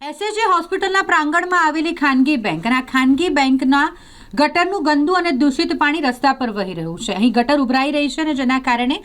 SAG હોસ્પિટલના પ્રાંગણમાં આવેલી ખાનગી બેંક. અને આ ખાનગી બેંકના ગટરનું ગંદુ અને દૂષિત પાણી રસ્તા પર વહી રહ્યું છે. અહીં ગટર ઉભરાઈ રહી છે અને જેના કારણે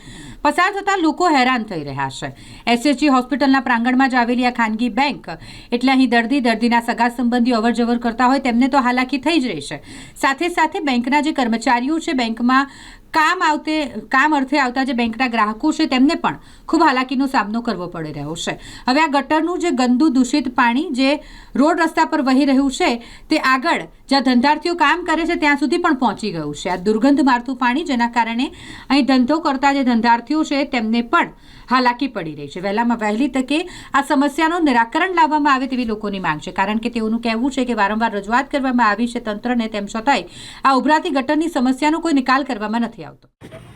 પસાર થતા લોકો હેરાન થઈ રહ્યા છે. એસએચજી હોસ્પિટલના પ્રાંગણમાં જ આવેલી આ ખાનગી બેંક એટલે અહીં દર્દી, દર્દીના સગા સંબંધીઓ અવરજવર કરતા હોય તેમને તો હાલાકી થઈ જ રહી છે. સાથે સાથે બેંકના જે કર્મચારીઓ છે, બેંકમાં કામ આવતે, કામ અર્થે આવતા જે બેંકના ગ્રાહકો છે, તેમને પણ ખૂબ હાલાકીનો સામનો કરવો પડી રહ્યો છે. હવે આ ગટરનું જે ગંદુ દૂષિત પાણી જે રોડ રસ્તા પર વહી રહ્યું છે, તે આગળ જ્યાં ધંધાર્થીઓ કામ કરે છે, ત્યાં સુધી પણ પહોંચી ગયું છે. આ દુર્ગંધ મારતું પાણી જેના કારણે અહીં ધંધો કરતા જે ધંધાર્થીઓ છે, તેમને પણ હાલાકી પડી રહી છે. વહેલામાં વહેલી તકે આ સમસ્યાનું નિરાકરણ લાવવામાં આવે તેવી લોકોની માંગ છે. કારણ કે તેઓનું કહેવું છે કે વારંવાર રજૂઆત કરવામાં આવી છે તંત્રને તેમ છતાંય આ ઉભરાતી ગટરની સમસ્યાનો કોઈ નિકાલ કરવામાં નથી આવતો.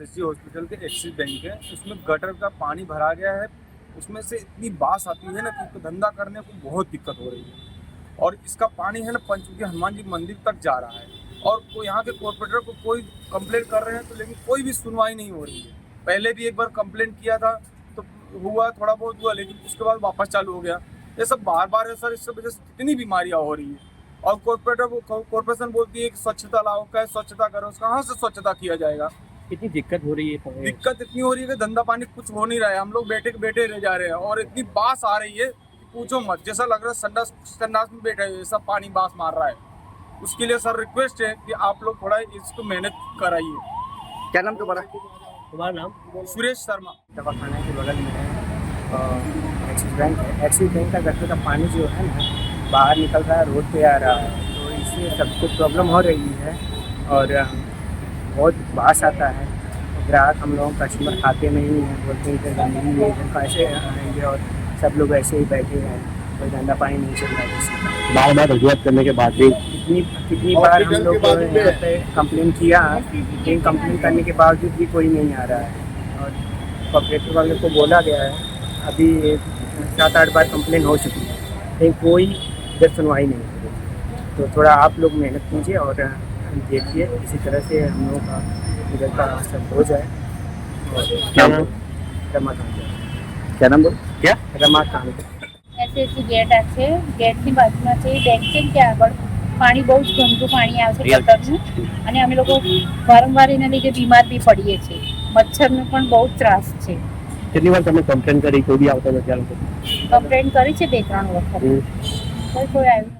एसएसजी हॉस्पिटल के एक्सिस बैंक है। उसमें गटर का पानी भरा गया है। उसमें से इतनी बास आती है ना कि धंधा करने को बहुत दिक्कत हो रही है। और इसका पानी है ना, पंचमुखी हनुमान जी मंदिर तक जा रहा है। और को यहाँ के कॉरपोरेटर को कोई कंप्लेंट कर रहे हैं तो लेकिन कोई भी सुनवाई नहीं हो रही है। पहले भी एक बार कंप्लेंट किया था तो हुआ, थोड़ा बहुत हुआ, लेकिन उसके बाद वापस चालू हो गया। ये सब बार बार है सर, इससे वजह से कितनी बीमारियाँ हो रही है। और कॉरपोरेटर को कॉरपोरेशन बोलती है कि स्वच्छता लाओ क्या स्वच्छता करो कहाँ से स्वच्छता किया जाएगा? कितनी दिक्कत हो रही है दिक्कत इतनी हो रही है कि धंधा पानी कुछ हो नहीं रहा है। हम लोग बैठे बैठे रह जा रहे हैं और इतनी बास आ रही है कि पूछो मत। जैसा लग रहा है संडास संडास में बैठे हैं सब पानी बास मार रहा है। उसके लिए सर रिक्वेस्ट है कि आप लोग थोड़ा इसको मेहनत कराइए। क्या नाम तुम्हारा? तुम्हारा नाम? सुरेश शर्मा। दवाखाना के बगल में है एक्सिस बैंक है एक्सिस बैंक का गटर का पानी जो है ना बाहर निकल रहा है रोड पे आ रहा है तो इससे सबको प्रॉब्लम हो रही है। और बहुत बास आता है। ग्राहक हम लोग कस्टमर खाते में नहीं हैं बोलते हैं इधर गंदगी है इधर कैसे आएँगे और सब लोग ऐसे ही बैठे हैं कोई गंदा पानी नहीं चल रहा है। बार बार रजूआत करने के बाद भी कितनी कितनी बार हम लोग यहाँ पे कंप्लेन किया लेकिन कंप्लेन करने के बावजूद भी कोई नहीं आ रहा है। और कॉपरेटिव वाले को बोला गया है अभी सात आठ बार कंप्लेन हो चुकी है लेकिन कोई इधर सुनवाई नहीं तो थोड़ा आप लोग मेहनत कीजिए और देखिए इसी तरह से हम लोगों का इधर का सब हो जाए और क्या नाम रमाकांत क्या नाम बोल क्या रमाकांत એસએસસી ગેટ આ છે ગેટની બાજુમાં છે બેંક છે ને ત્યાં આગળ પાણી બહુ જ ગંદુ પાણી આવે છે ગટરનું અને અમે લોકો વારંવાર એના લીધે બીમાર બી પડીએ છીએ મચ્છરનો પણ બહુ જ ત્રાસ છે કેટલી વાર તમે કમ્પ્લેન કરી કોઈ બી આવતો નથી આ લોકો કમ્પ્લેન કરી છે બે ત્રણ વખત કોઈ કોઈ આવ્યું નથી